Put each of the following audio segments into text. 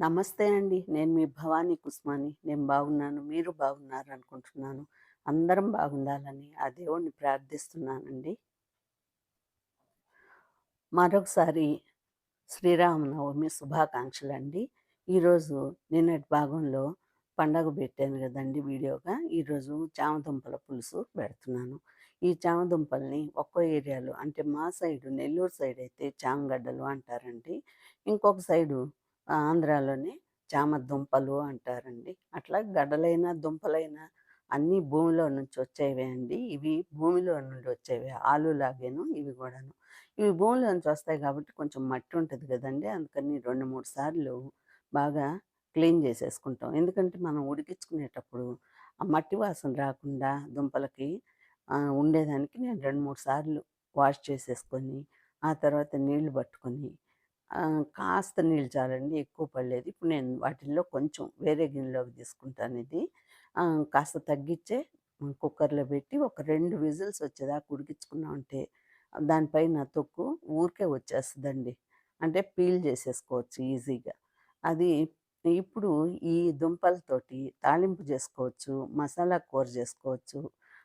నమస్తే అండి. నేను మీ భవానీ కుస్మాని. నేను బాగున్నాను. మీరు బాగున్నారు అనుకుంటున్నాను. అందరం బాగుండాలని ఆ దేవుణ్ణి ప్రార్థిస్తున్నానండి. మరొకసారి శ్రీరామనవమి శుభాకాంక్షలండి. ఈరోజు నిన్నటి భాగంలో పండగ పెట్టాను కదండి వీడియోగా. ఈరోజు చామదుంపల పులుసు పెడుతున్నాను. ఈ చామదుంపల్ని ఒక్కో ఏరియాలో అంటే మా సైడు నెల్లూరు సైడ్ అయితే చామగడ్డలు అంటారండి. ఇంకొక సైడు ఆంధ్రాలోని చామ దుంపలు అంటారండి. అట్లా గడ్డలైన దుంపలైనా అన్నీ భూమిలో నుంచి వచ్చేవే అండి. ఇవి భూమిలో నుండి వచ్చేవే. ఆలులాగేను ఇవి కూడాను ఇవి భూమిలో నుంచి వస్తాయి కాబట్టి కొంచెం మట్టి ఉంటుంది కదండి అందుకని 2, 3 సార్లు బాగా క్లీన్ చేసేసుకుంటాం ఎందుకంటే మనం ఉడికించుకునేటప్పుడు ఆ మట్టి వాసన రాకుండా దుంపలకి ఉండేదానికి నేను 2, 3 సార్లు వాష్ చేసేసుకొని, ఆ తర్వాత నీళ్ళు పట్టుకొని కాస్త నీళ్ళు చాలండి ఎక్కువ పడలేదు. ఇప్పుడు నేను వాటిల్లో కొంచెం వేరే గిన్నెలోకి తీసుకుంటాను ఇది. కాస్త తగ్గించే కుక్కర్‌లో పెట్టి ఒక రెండు విజిల్స్ వచ్చేదాకా ఉడికించుకున్నామంటే దానిపైన తొక్కు ఊరికే వచ్చేస్తుందండి అంటే పీల్ చేసేసుకోవచ్చు ఈజీగా. అది ఇప్పుడు ఈ దుంపలతోటి తాలింపు చేసుకోవచ్చు, మసాలా కూర చేసుకోవచ్చు,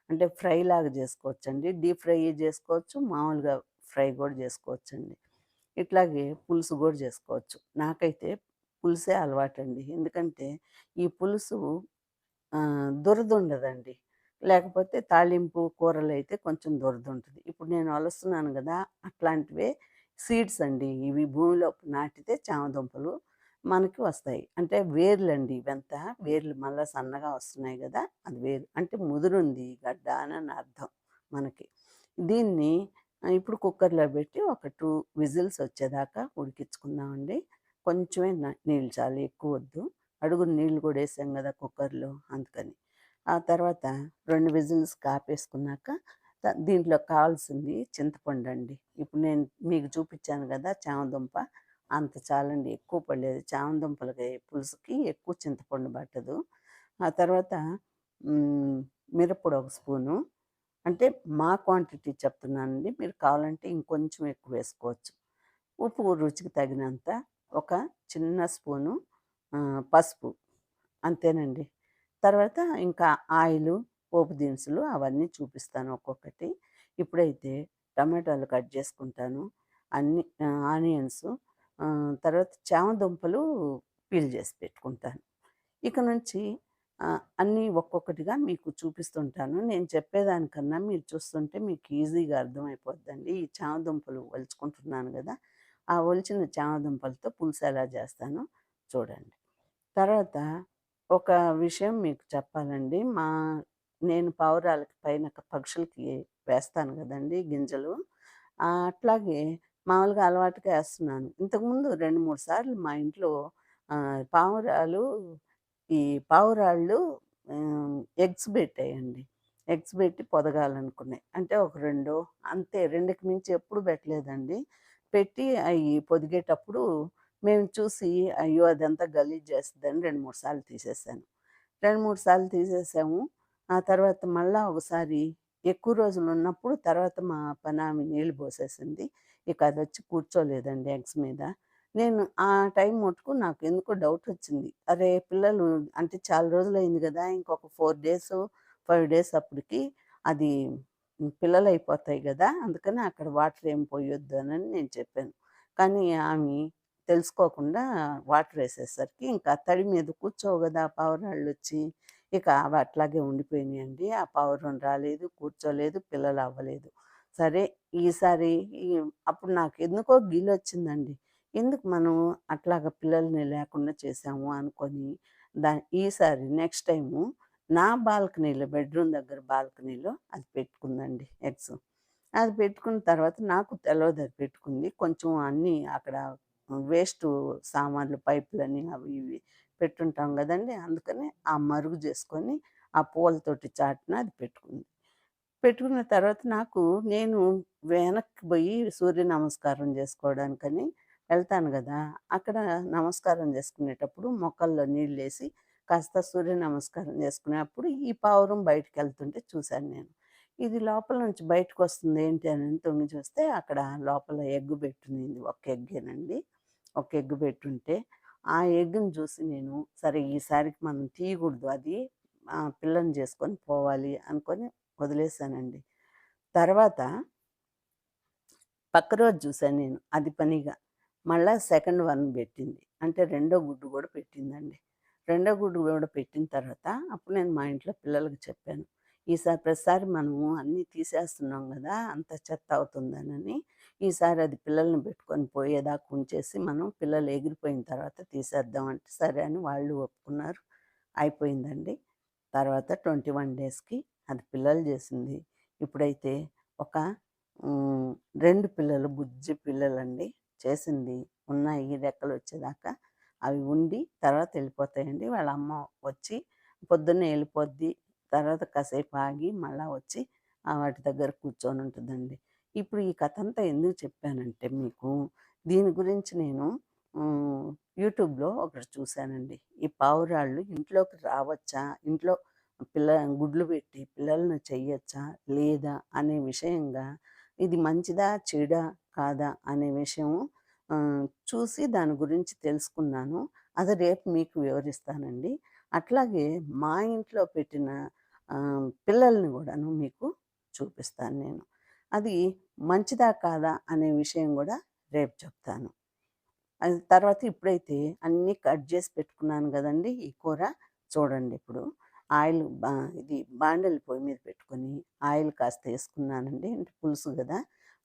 అంటే ఫ్రైలాగా చేసుకోవచ్చండి. డీప్ ఫ్రై చేసుకోవచ్చు, మామూలుగా ఫ్రై కూడా చేసుకోవచ్చండి. ఇట్లాగే పులుసు కూడా చేసుకోవచ్చు. నాకైతే పులుసే అలవాటండి. ఎందుకంటే ఈ పులుసు దురద ఉండదండి లేకపోతే తాళింపు, అయితే కొంచెం దురదుంటది. ఇప్పుడు నేను అలుస్తున్నాను కదా అట్లాంటివే సీడ్స్ అండి. ఇవి భూమిలో నాటితే చామదుంపలు మనకి వస్తాయి. అంటే వేర్లు అండి ఇవంతా. వేర్లు మళ్ళా సన్నగా వస్తున్నాయి కదా అది వేరు. అంటే ముదురుంది గడ్డ అని అర్థం మనకి. దీన్ని ఇప్పుడు కుక్కర్‌లో పెట్టి ఒక టూ విజిల్స్ వచ్చేదాకా ఉడికించుకుందామండి. కొంచెమే నీళ్ళు నీళ్ళు చాలు ఎక్కువొద్దు. అడుగు నీళ్ళు కూడా వేసాం కదా కుక్కర్‌లో అందుకని. ఆ తర్వాత రెండు విజిల్స్ కాపేసుకున్నాక దీంట్లో కావాల్సింది చింతపండండి. ఇప్పుడు నేను మీకు చూపించాను కదా చామదుంప అంత చాలండి. ఎక్కువ పడలేదు. చామదుంపలకి పులుసుకి ఎక్కువ చింతపండు పట్టదు. ఆ తర్వాత మిరప్పొడి ఒక స్పూను. అంటే మా క్వాంటిటీ చెప్తున్నానండి. మీరు కావాలంటే ఇంకొంచెం ఎక్కువ వేసుకోవచ్చు. ఉప్పు రుచికి తగినంత, ఒక చిన్న స్పూను పసుపు అంతేనండి. తర్వాత ఇంకా ఆయిలు, పోపు దినుసులు అవన్నీ చూపిస్తాను ఒక్కొక్కటి. ఇప్పుడైతే టమాటాలు కట్ చేసుకుంటాను. అన్ని ఆనియన్స్ తర్వాత చామ దుంపలు పీల్ చేసి పెట్టుకుంటాను. ఇక నుంచి అన్నీ ఒక్కొక్కటిగా మీకు చూపిస్తుంటాను. నేను చెప్పేదానికన్నా మీరు చూస్తుంటే మీకు ఈజీగా అర్థమైపోద్దండి. ఈ చామదుంపలు ఒలుచుకుంటున్నాను కదా ఆ ఒలిచిన చామదుంపలతో పులుసు ఎలా చేస్తానో చూడండి. తర్వాత ఒక విషయం మీకు చెప్పాలండి. మా నేను పావురాలకి పైన పక్షులకి వేస్తాను కదండి గింజలు. అట్లాగే మామూలుగా అలవాటుగా వేస్తున్నాను ఇంతకుముందు 2, 3 సార్లు మా ఇంట్లో పావురాలు ఈ పావురాళ్ళు ఎగ్స్ పెట్టాయండి. ఎగ్స్ పెట్టి పొదగాలనుకున్నాయి. అంటే ఒక రెండు అంతే రెండుకి మించి ఎప్పుడు పెట్టలేదండి. పెట్టి అవి పొదిగేటప్పుడు మేము చూసి అయ్యో! అదంతా గలీజ్ చేస్తుందని రెండు మూడు సార్లు తీసేసాను. 2, 3 సార్లు తీసేసాము. ఆ తర్వాత మళ్ళీ ఒకసారి ఎక్కువ రోజులు ఉన్నప్పుడు తర్వాత మా పనామె నీళ్ళు పోసేసింది. ఇక అది వచ్చి కూర్చోలేదండి ఎగ్స్ మీద. నేను ఆ టైం మటుకు నాకు ఎందుకో డౌట్ వచ్చింది అరే! పిల్లలు అంటే చాలా రోజులయింది కదా ఇంకొక ఫోర్ డేస్ ఫైవ్ డేస్ అప్పటికి అది పిల్లలు అయిపోతాయి కదా అందుకని అక్కడ వాటర్ ఏం పోయొద్దు అని నేను చెప్పాను. కానీ ఆమె తెలుసుకోకుండా వాటర్ వేసేసరికి ఇంకా తడి మీద కూర్చోవు కదా పావురాళ్ళు వచ్చి ఇక అవి అట్లాగే ఉండిపోయినాయండి. ఆ పావురం రాలేదు, కూర్చోలేదు, పిల్లలు అవ్వలేదు. సరే ఈసారి అప్పుడు నాకు ఎందుకో గీలు గిల్లొచ్చిందండి. ఎందుకు మనం అట్లాగా పిల్లల్ని లేకుండా చేసాము అనుకొని దా ఈసారి నెక్స్ట్ టైము నా బాల్కనీలో బెడ్‌రూమ్ దగ్గర బాల్కనీలో అది పెట్టుకుందండి ఎగ్స్. అది పెట్టుకున్న తర్వాత నాకు తెలవదు అది పెట్టుకుంది. కొంచెం అన్నీ అక్కడ వేస్ట్ సామాన్లు పైపులని అవి ఇవి పెట్టుంటాం కదండి అందుకని ఆ మరుగు చేసుకొని ఆ పూలతోటి చాటున అది పెట్టుకుంది. పెట్టుకున్న తర్వాత నాకు నేను వెనక్కి పోయి సూర్య నమస్కారం చేసుకోవడానికని వెళ్తాను కదా అక్కడ నమస్కారం చేసుకునేటప్పుడు మొక్కల్లో నీళ్ళేసి కాస్త సూర్య నమస్కారం చేసుకునేటప్పుడు ఈ పావురం బయటికెళ్తుంటే చూశాను నేను. ఇది లోపల నుంచి బయటకొస్తుంది ఏంటి అని తొంగి చూస్తే అక్కడ లోపల ఎగ్గు పెట్టునింది ఒక ఎగ్గేనండి. ఒక ఎగ్గు పెట్టుంటే ఆ ఎగ్గును చూసి నేను సరే ఈసారికి మనం తీయకూడదు అది పిల్లని చేసుకొని పోవాలి అనుకొని వదిలేసానండి. తర్వాత పక్క రోజు చూశాను నేను అది పనిగా. మళ్ళా సెకండ్ వన్ పెట్టింది. అంటే రెండో గుడ్డు కూడా పెట్టిందండి. రెండో గుడ్డు కూడా పెట్టిన తర్వాత అప్పుడు నేను మా ఇంట్లో పిల్లలకి చెప్పాను. ఈసారి ప్రతిసారి మనము అన్నీ తీసేస్తున్నాం కదా అంత చెత్త అవుతుందనని, ఈసారి అది పిల్లల్ని పెట్టుకొని పోయేదాకా ఉంచేసి మనం పిల్లలు ఎగిరిపోయిన తర్వాత తీసేద్దాం అంటే సరే అని వాళ్ళు ఒప్పుకున్నారు. అయిపోయిందండి. తర్వాత 21 డేస్‌కి అది పిల్లలు చేసింది. ఇప్పుడైతే ఒక రెండు పిల్లలు బుజ్జి పిల్లలండి చేసింది. ఉన్నాయి రెక్కలొచ్చేదాకా. అవి ఉండి తర్వాత వెళ్ళిపోతాయండి వాళ్ళ అమ్మ వచ్చి పొద్దున్నే వెళ్ళిపోద్ది తర్వాత కాసేపు ఆగి మళ్ళా వచ్చి వాటి దగ్గర కూర్చొని ఉంటుందండి ఇప్పుడు ఈ కథ అంతా ఎందుకు చెప్పానంటే మీకు, దీని గురించి నేను యూట్యూబ్‌లో ఒకటి చూసానండి. ఈ పావురాళ్ళు ఇంట్లోకి రావచ్చా? ఇంట్లో పిల్ల గుడ్లు పెట్టి పిల్లల్ని చెయ్యొచ్చా? లేదా? అనే విషయంగా ఇది మంచిదా? చెడా? కాదా? అనే విషయం చూసి దాని గురించి తెలుసుకున్నాను. అది రేపు మీకు వివరిస్తానండి. అట్లాగే మా ఇంట్లో పెట్టిన పిల్లల్ని కూడాను మీకు చూపిస్తాను నేను. అది మంచిదా? కాదా? అనే విషయం కూడా రేపు చెప్తాను. అది తర్వాత ఇప్పుడైతే అన్నీ కట్ చేసి పెట్టుకున్నాను కదండి ఈ కూర చూడండి ఇప్పుడు. ఆయిల్ బా ఇది బాండలి పొయ్యి మీద పెట్టుకొని ఆయిల్ కాస్త వేసుకున్నానండి అంటే పులుసు కదా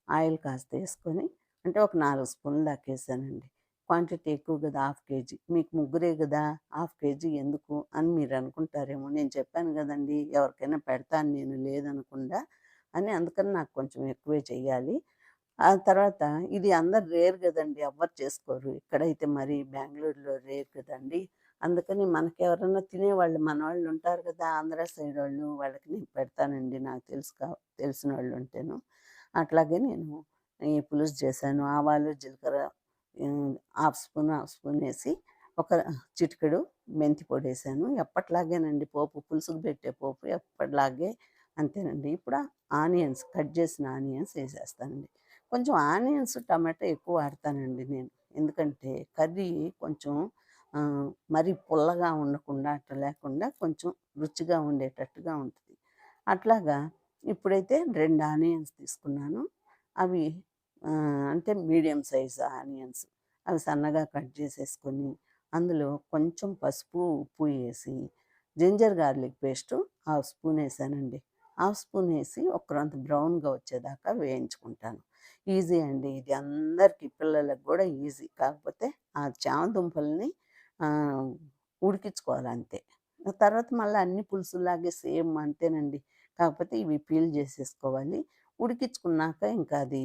ఆయిల్ కాస్త వేసుకొని అంటే ఒక నాలుగు స్పూన్లు దాకాసానండి క్వాంటిటీ ఎక్కువ కదా హాఫ్ కేజీ. మీకు ముగ్గురే కదా హాఫ్ కేజీ ఎందుకు అని మీరు అనుకుంటారేమో. నేను చెప్పాను కదండి ఎవరికైనా పెడతాను నేను లేదనకుండా అని. అందుకని నాకు కొంచెం ఎక్కువే చెయ్యాలి. ఆ తర్వాత ఇది అందరు రేర్ కదండి ఎవ్వరు చేసుకోరు. ఇక్కడైతే మరి బెంగళూరులో రేర్ కదండీ! అందుకని మనకి మనకెవరన్నా తినేవాళ్ళు మనోళ్ళు ఉంటారు కదా ఆంధ్ర వాళ్ళు వాళ్ళకి నేను పెడతానండి. నాకు తెలుసు కా ఉంటేను అట్లాగే నేను ఈ పులుసు చేశాను. ఆవాలు, జీలకర్ర హాఫ్ స్పూన్, హాఫ్ స్పూన్ వేసి ఒక చిటికెడు మెంతి పొడి వేసాను ఎప్పటిలాగేనండి పోపు పులుసుకు పెట్టే పోపు ఎప్పటిలాగే అంతేనండి. ఇప్పుడు ఆనియన్స్ కట్ చేసిన ఆనియన్స్ వేసేస్తానండి కొంచెం ఆనియన్స్, టమాటా ఎక్కువ వాడతానండి నేను. ఎందుకంటే కర్రీ కొంచెం మరి పుల్లగా ఉండకుండా అట్లా లేకుండా కొంచెం రుచిగా ఉండేటట్టుగా ఉంటుంది అట్లాగా ఇప్పుడైతే రెండు ఆనియన్స్ తీసుకున్నాను. అవి అంటే మీడియం సైజ్ ఆనియన్స్. అవి సన్నగా కట్ చేసేసుకొని, అందులో కొంచెం పసుపు, ఉప్పు వేసి ginger garlic paste half spoon వేసానండి హాఫ్ స్పూన్ వేసి ఒకరంత బ్రౌన్‌గా వచ్చేదాకా వేయించుకుంటాను. ఈజీ అండి. ఇది అందరికీ పిల్లలకు కూడా ఈజీ. కాకపోతే ఆ చామ దుంపల్ని ఉడికించుకోవాలి అంతే. తర్వాత మళ్ళీ అన్ని పులుసులాగే సేమ్ అంతేనండి. కాకపోతే ఇవి పీల్ చేసేసుకోవాలి. ఉడికించుకున్నాక ఇంకా అది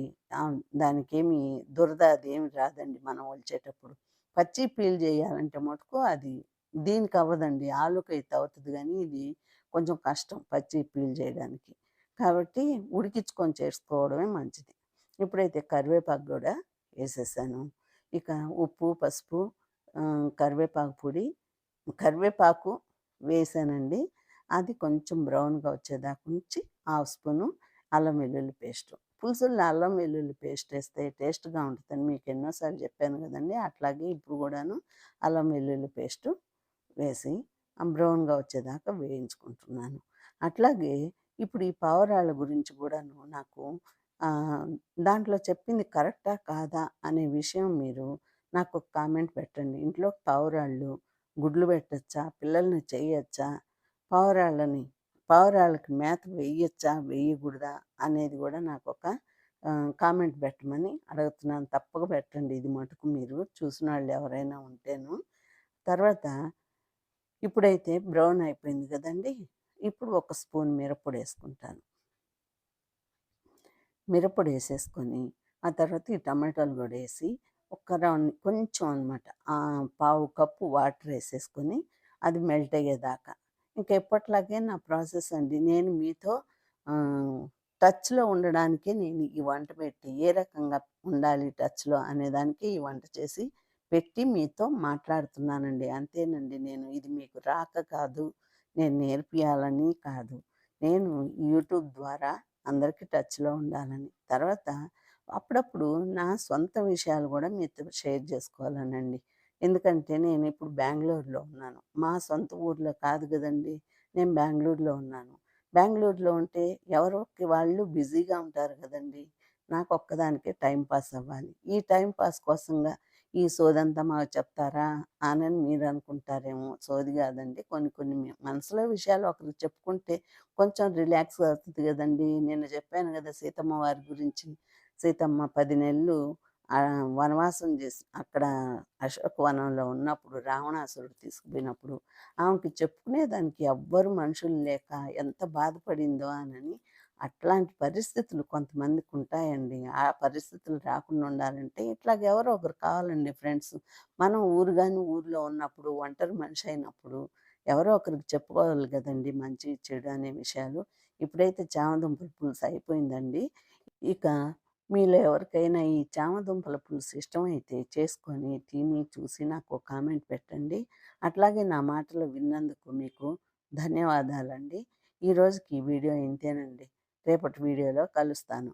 దానికేమి దురద అది ఏమి రాదండి మనం ఒలిచేటప్పుడు. పచ్చి పీల్ చేయాలంటే మటుకు అది దీనికి అవ్వదండి. ఆలుకైతే అవుతుంది కానీ ఇది కొంచెం కష్టం పచ్చి పీల్ చేయడానికి. కాబట్టి ఉడికించుకొని చేసుకోవడమే మంచిది. ఇప్పుడైతే కరివేపాకు కూడా వేసేసాను ఇక ఉప్పు, పసుపు కరివేపాకు పొడి, కరివేపాకు వేసానండి. అది కొంచెం బ్రౌన్‌గా వచ్చేదాకా ఉంచి హాఫ్ స్పూను అల్లం వెల్లుల్లి పేస్ట్ పులుసుల్లో అల్లం వెల్లుల్లి పేస్ట్ వేస్తే టేస్ట్‌గా ఉంటుందని మీకు ఎన్నోసార్లు చెప్పాను కదండి అట్లాగే ఇప్పుడు కూడాను అల్లం వెల్లుల్లి పేస్ట్ వేసి బ్రౌన్‌గా వచ్చేదాకా వేయించుకుంటున్నాను. అట్లాగే ఇప్పుడు ఈ పావురాళ్ళ గురించి కూడాను నాకు దాంట్లో చెప్పింది కరెక్టా? కాదా? అనే విషయం మీరు నాకు ఒక కామెంట్ పెట్టండి. ఇంట్లో పావురాళ్ళు గుడ్లు పెట్టొచ్చా? పిల్లల్ని చేయొచ్చా? పావురాళ్ళని పావురాళ్ళకి మేత వేయచ్చా వేయకూడదా అనేది కూడా నాకు ఒక కామెంట్ పెట్టమని అడుగుతున్నాను. తప్పక పెట్టండి ఇది మటుకు మీరు చూసిన వాళ్ళు ఎవరైనా ఉంటేను. తర్వాత ఇప్పుడైతే బ్రౌన్ అయిపోయింది కదండి ఇప్పుడు ఒక స్పూన్ మిరప్పొడు వేసుకుంటాను మిరప్పొడి వేసేసుకొని ఆ తర్వాత ఈ టమాటాలు కూడా వేసి ఒక రౌండ్ కొంచెం అనమాట. పావు కప్పు వాటర్ వేసేసుకొని అది మెల్ట్ అయ్యేదాకా. ఇంక ఎప్పట్లాగే నా ప్రాసెస్ అండి. నేను మీతో టచ్‌లో ఉండడానికే నేను ఈ వంట పెట్టి, ఏ రకంగా ఉండాలి టచ్‌లో అనేదానికి ఈ వంట చేసి, పెట్టి మీతో మాట్లాడుతున్నానండి. అంతేనండి నేను. ఇది మీకు రాక కాదు. నేను నేర్పియాలని కాదు. నేను యూట్యూబ్ ద్వారా అందరికీ టచ్‌లో ఉండాలని. తర్వాత అప్పుడప్పుడు నా సొంత విషయాలు కూడా మీతో షేర్ చేసుకోవాలనండి ఎందుకంటే నేను ఇప్పుడు బెంగళూరులో ఉన్నాను. మా సొంత ఊర్లో కాదు కదండి నేను బెంగళూరులో ఉన్నాను. బెంగళూరులో ఉంటే ఎవరికి వాళ్ళు బిజీగా ఉంటారు గదండీ! నాకొక్కదానికే టైమ్ పాస్ అవ్వాలి. ఈ టైంపాస్ పాస్ కోసంగా ఈ సోదంతా మాకు చెప్తారా అని మీరు అనుకుంటారేమో. సోది కాదండి కొన్ని కొన్ని మనసులో విషయాలు ఒకరికి చెప్పుకుంటే కొంచెం రిలాక్స్ అవుతుంది కదండి నిన్న చెప్పాను కదా సీతమ్మ వారి గురించి. సీతమ్మ పది నెలలు వనవాసం చేసి అక్కడ అశోకవనంలో ఉన్నప్పుడు రావణాసురుడు తీసుకుపోయినప్పుడు ఆమెకి చెప్పుకునేదానికి ఎవ్వరు మనుషులు లేక ఎంత బాధపడిందో అనని అట్లాంటి పరిస్థితులు కొంతమందికి ఉంటాయండి. ఆ పరిస్థితులు రాకుండా ఉండాలంటే ఇట్లాగ ఎవరో ఒకరు కావాలండి ఫ్రెండ్స్. మనం ఊరు కానీ ఊర్లో ఉన్నప్పుడు ఒంటరి మనిషి అయినప్పుడు ఎవరో ఒకరికి చెప్పుకోవాలి కదండి మంచి, చెడు అనే విషయాలు. ఇప్పుడైతే చామదుంపల పులుసు అయిపోయిందండి. ఇక మీలో ఎవరికైనా ఈ చామదుంపల పులుసు ఇష్టమైతే చేసుకొని, తిని, చూసి నాకు కామెంట్ పెట్టండి. అట్లాగే నా మాటలు విన్నందుకు మీకు ధన్యవాదాలండి. ఈ రోజుకి ఈ వీడియో ఇంతేనండి. రేపటి వీడియోలో కలుస్తాను.